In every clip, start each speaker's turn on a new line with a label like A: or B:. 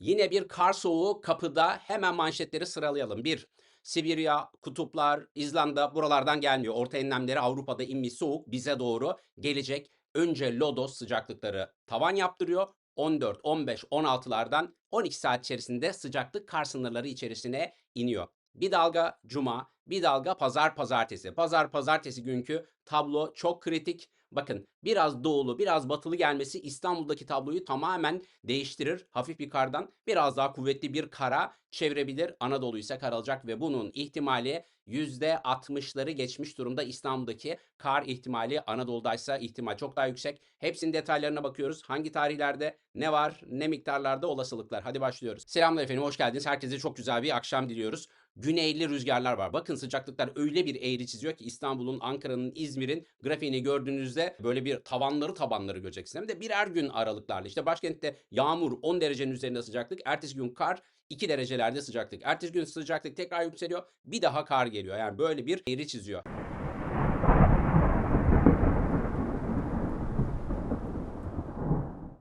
A: Yine bir kar soğuğu kapıda hemen manşetleri sıralayalım. 1. Sibirya, kutuplar, İzlanda buralardan gelmiyor. Orta enlemleri Avrupa'da inmiş soğuk bize doğru gelecek. Önce lodos sıcaklıkları tavan yaptırıyor. 14, 15, 16'lardan 12 saat içerisinde sıcaklık kar sınırları içerisine iniyor. Bir dalga cuma, bir dalga pazar pazartesi. Pazar pazartesi günkü tablo çok kritik. Bakın biraz doğulu, biraz batılı gelmesi İstanbul'daki tabloyu tamamen değiştirir. Hafif bir kardan biraz daha kuvvetli bir kara çevirebilir. Anadolu ise karalacak ve bunun ihtimali %60'ları geçmiş durumda İstanbul'daki kar ihtimali. Anadolu'daysa ihtimal çok daha yüksek. Hepsinin detaylarına bakıyoruz. Hangi tarihlerde ne var, ne miktarlarda olasılıklar. Hadi başlıyoruz. Selamlar efendim, hoş geldiniz. Herkese çok güzel bir akşam diliyoruz. Güneyli rüzgarlar var. Bakın sıcaklıklar öyle bir eğri çiziyor ki İstanbul'un, Ankara'nın, İzmir'in grafiğini gördüğünüzde böyle bir tavanları tabanları göreceksiniz. Hem de birer gün aralıklarla. İşte başkentte yağmur 10 derecenin üzerinde sıcaklık. Ertesi gün kar 2 derecelerde sıcaklık. Ertesi gün sıcaklık tekrar yükseliyor. Bir daha kar geliyor. Yani böyle bir eğri çiziyor.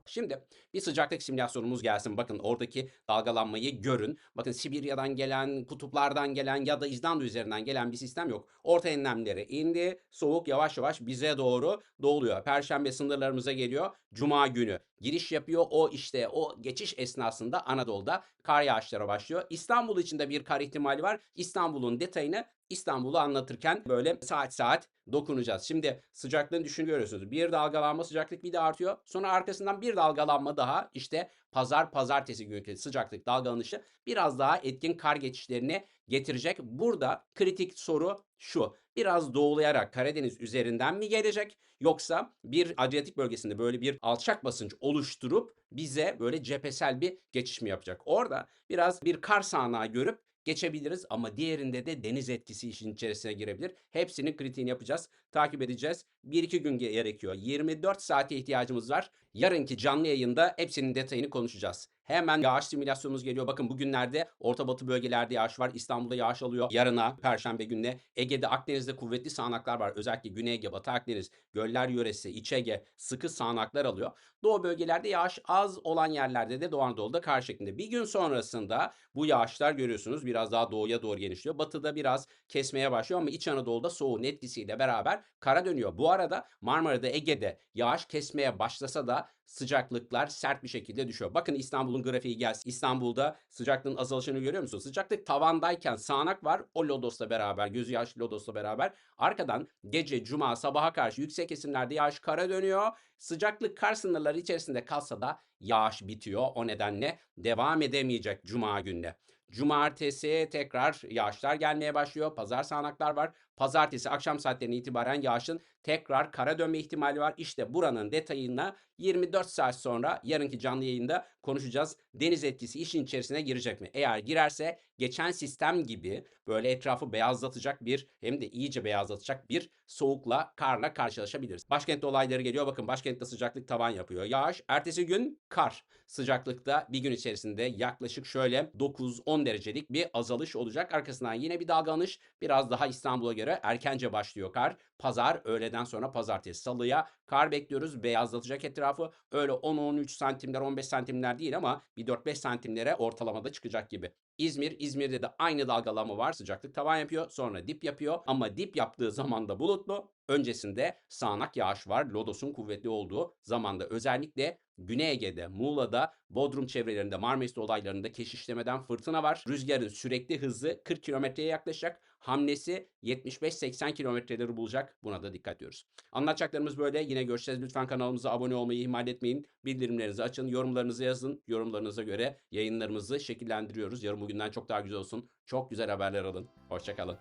A: Şimdi bir sıcaklık simülasyonumuz gelsin. Bakın oradaki dalgalanmayı görün. Bakın Sibirya'dan gelen, kutuplardan gelen ya da İzlanda üzerinden gelen bir sistem yok. Orta enlemlere indi. Soğuk yavaş yavaş bize doğru doğuluyor. Perşembe sınırlarımıza geliyor. Cuma günü giriş yapıyor. O işte o geçiş esnasında Anadolu'da kar yağışları başlıyor. İstanbul için de bir kar ihtimali var. İstanbul'un detayını İstanbul'u anlatırken böyle saat saat dokunacağız. Şimdi sıcaklığını düşün görüyorsunuz. Bir dalgalanma sıcaklık bir de artıyor. Sonra arkasından bir dalgalanma daha işte pazar pazartesi günkü sıcaklık dalgalanışı biraz daha etkin kar geçişlerini getirecek. Burada kritik soru şu. Biraz doğulayarak Karadeniz üzerinden mi gelecek yoksa bir Adriyatik bölgesinde böyle bir alçak basınç oluşturup bize böyle cephesel bir geçiş mi yapacak? Orada biraz bir kar sağanağı görüp geçebiliriz ama diğerinde de deniz etkisi işin içerisine girebilir. Hepsinin kritiğini yapacağız, takip edeceğiz. 1-2 gün gerekiyor. 24 saate ihtiyacımız var. Yarınki canlı yayında hepsinin detayını konuşacağız. Hemen yağış simülasyonumuz geliyor. Bakın bugünlerde Orta Batı bölgelerde yağış var. İstanbul'da yağış alıyor. Yarına Perşembe gününe Ege'de Akdeniz'de kuvvetli sağanaklar var. Özellikle Güney Ege, Batı Akdeniz, Göller yöresi, İç Ege sıkı sağanaklar alıyor. Doğu bölgelerde yağış az olan yerlerde de Doğu Anadolu'da kar şeklinde. Bir gün sonrasında bu yağışlar görüyorsunuz biraz daha doğuya doğru genişliyor. Batıda biraz kesmeye başlıyor ama İç Anadolu'da soğuğun etkisiyle beraber kara dönüyor. Bu arada Marmara'da, Ege'de yağış kesmeye başlasa da sıcaklıklar sert bir şekilde düşüyor. Bakın İstanbul'un grafiği gelsin. İstanbul'da sıcaklığın azalışını görüyor musunuz? Sıcaklık tavandayken sağanak var. O lodosla beraber, gözü yaşlı lodosla beraber. Arkadan gece, cuma, sabaha karşı yüksek kesimlerde yağış kara dönüyor. Sıcaklık kar sınırları içerisinde kalsa da yağış bitiyor. O nedenle devam edemeyecek cuma günde. Cumartesi tekrar yağışlar gelmeye başlıyor. Pazar sağanaklar var. Pazartesi akşam saatlerine itibaren yağışın tekrar kara dönme ihtimali var. İşte buranın detayına 24 saat sonra yarınki canlı yayında konuşacağız. Deniz etkisi işin içerisine girecek mi? Eğer girerse geçen sistem gibi böyle etrafı beyazlatacak bir hem de iyice beyazlatacak bir soğukla karla karşılaşabiliriz. Başkentte olayları geliyor. Bakın başkentte sıcaklık tavan yapıyor. Yağış. Ertesi gün kar. Sıcaklıkta bir gün içerisinde yaklaşık şöyle 9-10 derecelik bir azalış olacak. Arkasından yine bir dalgalanış. Biraz daha İstanbul'a göre erkence başlıyor kar. Pazar öğleden sonra pazartesi salıya kar bekliyoruz. Beyazlatacak etrafı. Öyle 10-13 santimler 15 santimler değil ama bir 4-5 santimlere ortalamada çıkacak gibi. İzmir, İzmir'de de aynı dalgalanma var. Sıcaklık tavan yapıyor. Sonra dip yapıyor. Ama dip yaptığı zaman da bulutlu. Öncesinde sağanak yağış var. Lodos'un kuvvetli olduğu zamanda özellikle Güney Ege'de, Muğla'da, Bodrum çevrelerinde, Marmaris olaylarında keşişlemeden fırtına var. Rüzgarın sürekli hızı 40 kilometreye yaklaşacak. Hamlesi 75-80 kilometreleri bulacak. Buna da dikkat ediyoruz. Anlatacaklarımız böyle. Yine görüşeceğiz. Lütfen kanalımıza abone olmayı ihmal etmeyin. Bildirimlerinizi açın. Yorumlarınızı yazın. Yorumlarınıza göre yayınlarımızı şekillendiriyoruz. Yarın bugünden çok daha güzel olsun. Çok güzel haberler alın. Hoşçakalın.